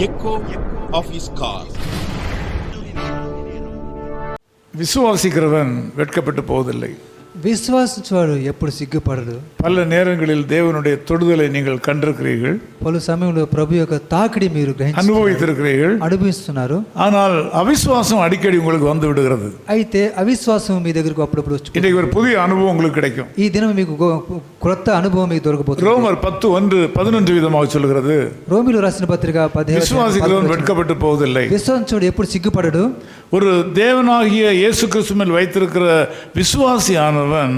Echo of car car. விசுவாசிக்கிறவன் வெட்கப்பட்டு போவதில்லை విశ్వాసించేవాడు ఎప్పుడు సిగ్గుపడడు பல நேரங்களில் தேவனுடைய தொடுதலை நீங்கள் கண்டிருக்கிறீர்கள் పలు సమయంలో ప్రభు యొక్క తాకిడి మీరు గ్రహించి அனுபவித்திருக்கிறீர்கள் అనుభవిస్తున్నారు ஆனால் అవిశ్వాసం அடிக்கடி உங்களுக்கு வந்து விடுகிறது అయితే అవిశ్వాసం మీ దగ్గరకు అప్పుడప్పుడు వచ్చి இன்றைக்கு ஒரு புதிய அனுபவம் உங்களுக்கு கிடைக்கும் ఈ దినం మీకు గొ- క్రొత్త అనుభవం మీకు దొరకబోతుంది ரோமர் பத்து ஒன்று பதினொன்று விதமாக சொல்கிறது రోమిలు రాసిన పత్రిక పదిహేను விசுவாசிக்கிறவன் வெட்கப்பட்டு போவதில்லை విశ్వాసించుడు ఎప్పుడు సిగ్గుపడడు ஒரு தேவனாகிய இயேசு கிறிஸ்து மேல் வைத்திருக்கிற விசுவாசியானவன்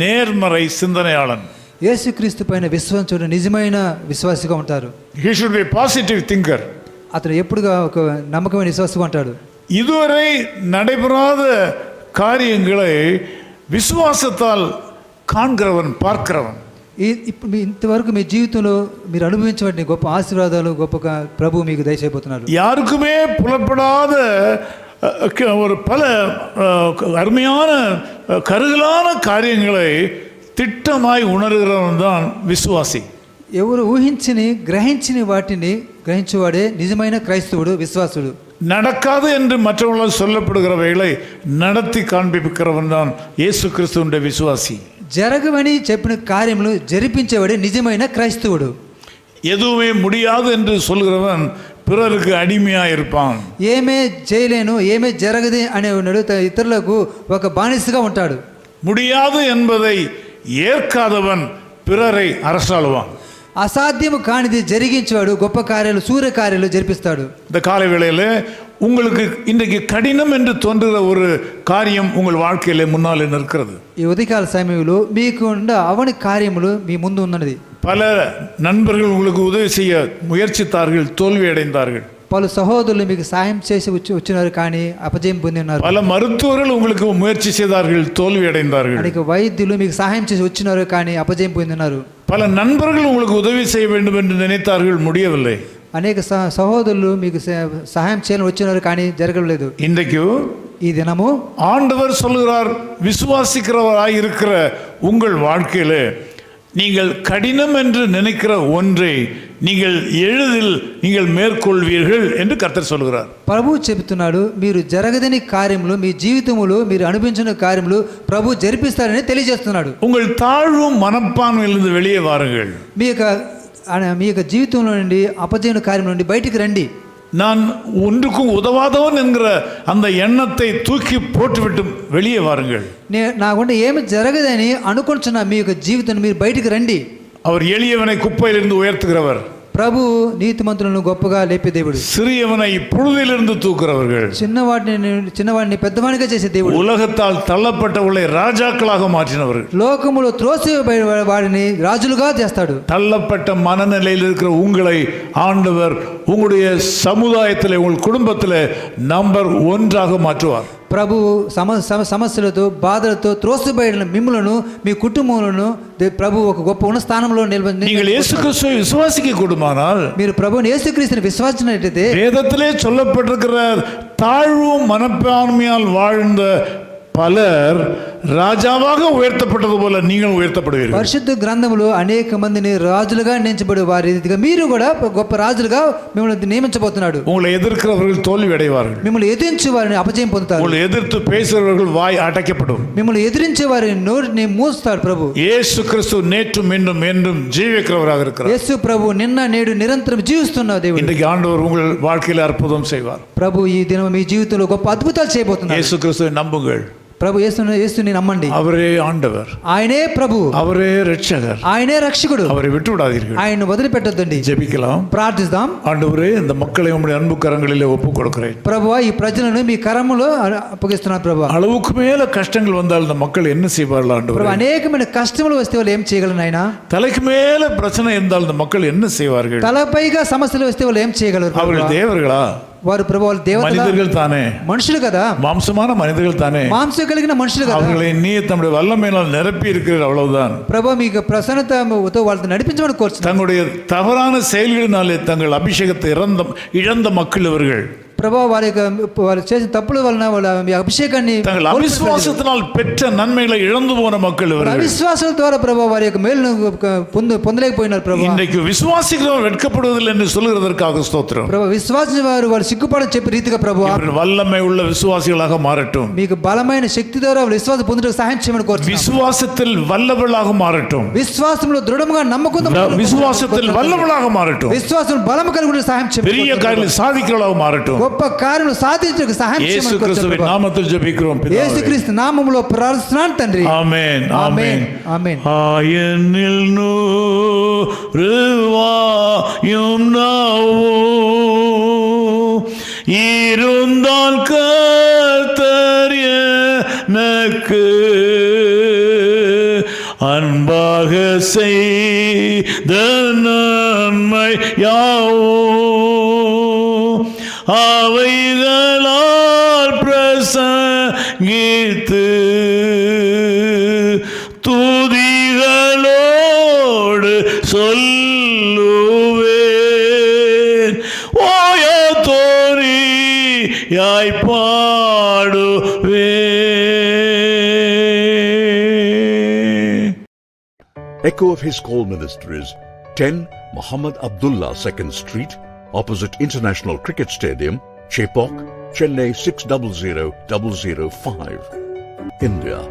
நேர்மறை சிந்தனையாளன் యేసుక్రీస్తు పైన విశ్వాసించుడు నిజమైన విశ్వాసిగా ఉంటారు he should be positive thinker అతను ఎప్పుడుగా ఒక నమ్మకమైన విశ్వాసగా ఉంటాడు இதுவரை நடைபெறாத காரியங்களை விசுவாசத்தால் காண்கிறவன் பார்க்கிறவன் ఈ ఇప్పుడు మీ ఇంతవరకు మీ జీవితంలో మీరు అనుభవించబడిన గొప్ప ఆశీర్వాదాలు గొప్ప కా- ప్రభు మీకు దయచేయబోతున్నారు யாருக்குமே புலப்படாத அஹ், க- ஒரு பல அஹ், அருமையான அஹ், கருகலான காரியங்களை திட்டமாய் உணர்கிறவன் தான் விசுவாசி ఎవరు ఊహించని గ్రహించని వాటిని గ్రహించేవాడే నిజమైన క్రైస్తవుడు విశ్వాసుడు நடக்காது என்று மற்றவர்களால் சொல்லப்படுகிறவைகளை நடத்தி காண்பிக்கிறவன் தான் இயேசு கிறிஸ்துவனுடைய விசுவாசி జరగవని చెప్పిన కార్యములు జరిపించేవాడే నిజమైన క్రైస్తవుడు எதுவுமே முடியாது என்று சொல்கிறவன் பிறருக்கு அடிமையாக இருப்பான் ఏమే చేయలేను ఏమే జరగదు అనే ఉన్నాడు త- ఇతరులకు ఒక బానిసగా ఉంటాడు முடியாது என்பதை ஏற்காதவன் பிறரை அரசாளுவான் అసాధ్యము కానిది జరిగించేవాడు గొప్ప కార్యాలు సూర్య కార్యాలు జరిపిస్తాడు இந்த காலை வேளையில் உங்களுக்கு இன்றைக்கு கடினம் என்று தோன்றுகிற ஒரு காரியம் உங்கள் வாழ்க்கையில முன்னால் நிற்கிறது ఈ ఉదయకాల సమయంలో మీకు ఉన్న అవని కార్యములు మీ ముందు ఉన్నది பல நண்பர்கள் உங்களுக்கு உதவி செய்ய முயற்சித்தார்கள் தோல்வி அடைந்தார்கள் పలు సహోదరులు మీకు సాయం చేసి వచ్చి వచ్చినారు కానీ అపజయం పొంది ఉన్నారు பல மருத்துவர்கள் உங்களுக்கு முயற்சி செய்தார்கள் தோல்வி அடைந்தார்கள் అనేక వైద్యులు మీకు సహాయం చేసి వచ్చినారు కానీ అపజయం పొంది ఉన్నారు பல நண்பர்கள் உங்களுக்கு உதவி செய்ய வேண்டும் என்று நினைத்தார்கள் முடியவில்லை అనేక సహ- సహోదరులు మీకు స- సహాయం చేయాలని వచ్చినారు కానీ జరగలేదు இன்றைக்கு ఈ దినము ஆண்டவர் சொல்கிறார் விசுவாசிக்கிறவராய் இருக்கிற உங்கள் வாழ்க்கையில நீங்கள் கடினம் என்று நினைக்கிற ஒன்றை நீங்கள் எளிதில் நீங்கள் மேற்கொள்வீர்கள் என்று கர்த்தர் சொல்கிறார் ప్రభు చెబుతున్నాడు మీరు జరగదని కార్యములు మీ జీవితములో మీరు అనుభవించిన కార్యములు ప్రభు జరిపిస్తారని తెలియజేస్తున్నాడు உங்கள் தாழ்வும் மனப்பான்மையிலிருந்து வெளியே வாருங்கள் మీ యొక్క అన- మీ యొక్క జీవితంలో నుండి అపజయన కార్యం నుండి బయటికి రండి நான் ஒன்றுக்கும் உதவாதவன் என்கிற அந்த எண்ணத்தை தூக்கி போட்டுவிட்டு வெளியே வாருங்கள் నే నాకుంటే ఏమి జరగదని అనుకుంటున్న మీ యొక్క జీవితాన్ని మీరు బయటికి రండి அவர் எளியவனை குப்பையிலிருந்து உயர்த்துகிறவர் ప్రభు నీతిమంతులను గొప్పగా లేపే దేవుడు சிறியவனை புழுதியிலிருந்து தூக்குறவர்கள் చిన్నవాడిని చిన్నవాడిని పెద్దవాడిగా చేసే దేవుడు உலகத்தால் தள்ளப்பட்டவர்களை ராஜாக்களாக மாற்றினவர்கள் లోకములో త్రోసి వాడిని రాజులుగా చేస్తాడు தள்ளப்பட்ட மனநிலையில் இருக்கிற உங்களை ஆண்டவர் உங்களுடைய சமுதாயத்தில் உங்கள் குடும்பத்தில் நம்பர் ஒன்றாக மாற்றுவார் ప్రభు సమ సమ- సమస్యలతో బాధలతో త్రోసిబడిన మిమ్ములను మీ కుటుంబములను దే- ప్రభు ఒక గొప్ప ఉన్న స్థానంలో నిలబడి நீங்கள் இயேசு கிறிஸ்துவை விசுவாசிக்க கூடுமானால் మీరు ప్రభుని యేసుక్రీస్తుని విశ్వాసించినట్లయితే வேதத்திலே சொல்லப்பட்டிருக்கிற தாழ்வும் மனப்பான்மையால் வாழ்ந்த பலர் ராஜாவாக உயர்த்தப்பட்டது போல நீங்கள் உயர்த்தப்படுவீர்கள் పరిశుద్ధ గ్రంథములో అనేక మందిని రాజులుగా నియమించబడి వారి రీతిగా మీరు కూడా గొప్ప రాజులుగా మిమ్మల్ని నియమించబోతున్నాడు உங்களை எதிர்க்கிறவர்கள் தோல்வி அடைவார்கள் మిమ్మల్ని ఎదిరించే వారిని అపజయం పొందుతారు உங்களை எதிர்த்து பேசுகிறவர்கள் வாய் அடைக்கப்படும் మిమ్మల్ని ఎదిరించే వారిని నోటిని మూస్తాడు ప్రభు இயேசு கிறிஸ்து நேற்றும் மீண்டும் என்றும் ஜீவிக்கிறவராக இருக்கிறார் యేసు ప్రభు నిన్న నేడు నిరంతరం జీవిస్తున్న దేవుడు இன்றைக்கு ஆண்டவர் உங்கள் வாழ்க்கையில் அற்புதம் செய்வார் ప్రభు ఈ దినం మీ జీవితంలో గొప్ప అద్భుతాలు చేయబోతున్నారు இயேசு கிறிஸ்துவை நம்புங்கள் ప్రభు యేసుని యేసుని నమ్మండి அவரே ஆண்டவர் ఆయనే ప్రభు அவரே ரட்சகர் ఆయనే రక్షకుడు அவரை விட்டு விடாதீர்கள் ఆయన వదిలిపెట్టొద్దండి ஜெபிக்கலாம் ప్రార్థిస్తాం ஆண்டவரே இந்த மக்களை உங்களுடைய அன்பு கரங்களிலே ஒப்புக் கொடுக்கிறேன் ప్రభు ఈ ప్రజలను మీ కరములో అప్పగిస్తున్నారు ప్రభు அளவுக்கு மேல கஷ்டங்கள் வந்தால் இந்த மக்கள் என்ன செய்வார்கள் ஆண்டவர் ప్రభు అనేకమైన కష్టములు వస్తే వాళ్ళు ఏం చేయగలరు ఆయన தலைக்கு மேல பிரச்சனை இருந்தால் இந்த மக்கள் என்ன செய்வார்கள் తలపైగా సమస్యలు వస్తే వాళ్ళు ఏం చేయగలరు ప్రభు? அவர்கள் தேவர்களா వారు ప్రభు వాళ్ళు దేవతగా மனிதர்கள் தானே మనుషులు కదా மாம்சமான மனிதர்கள் தானே మాంసం కలిగిన మనుషులు కదా அவர்களை நீ தம்முடைய வல்லமையினால் நிரப்பி இருக்கிறீர் அவ்வளவுதான் ప్రభు మీకు ప్రసన్నతతో వాళ్ళతో నడిపించమని కోరుచున్నాను தங்களுடைய தவறான செயல்களினாலே தங்கள் அபிஷேகத்தை இறந்த இழந்த மக்கள் இவர்கள் ప్రభా వారి యొక్క వారు చేసిన తప్పుల వలన వాళ్ళ మీ అభిషేకాన్ని தங்கள் కోల్పోయిన அவிசுவாசத்தினால் பெற்ற நன்மைகளை இழந்து போன மக்கள் ప్రజలు. இவர்கள் అవిశ్వాసాల ద్వారా ప్రభా వారి యొక్క మేలును పొంద పొందలేకపోయినారు ప్రభా இன்றைக்கு விசுவாசிக்கிறவன் வெட்கப்படுவதில்லை என்று சொல்லுகிறதற்காக ஸ்தோத்திரம் ప్రభా విశ్వాసం వారు వారు సిగ్గుపడని చెప్పే రీతిగా ప్రభు இவர்கள் வல்லமை உள்ள விசுவாசிகளாக மாறட்டும் మీకు బలమైన శక్తి ద్వారా విశ్వాసం పొందుటకు సహాయం చేయమని కోరుతున్నాం விசுவாசத்தில் வல்லவர்களாக மாறட்டும் విశ్వాసంలో దృఢంగా నమ్మకంతో விசுவாசத்தில் வல்லவர்களாக மாறட்டும் విశ్వాసం బలం కలిగి సహాయం చేయమని பெரிய కోరుతున్నాం. காரியங்களை சாதிக்கிறவர்களாக மாறட்டும் గొప్ప కార్యములు సాధించడానికి సహాయం இயேசு చేయమని கிறிஸ்துவின் కోరుతున్నాం ప్రభా. நாமத்தில் ஜெபிக்கிறோம் பிதாவே. యేసుక్రీస్తు నామములో ప్రార్థిస్తున్నాను తండ్రి ஆமென் ஆமென் ஆமென் ஆயனில் நூறுவாயும் நாவோ இருந்தால் கர்த்தர் எனக்கு அன்பாக செய்த Echo of his call ministries 10 Muhammad Abdullah 2nd Street opposite International Cricket Stadium Chepok Chennai 600005 India.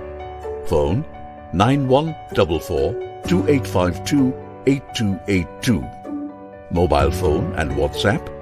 Phone 9144 2852 8282 mobile phone and WhatsApp 9144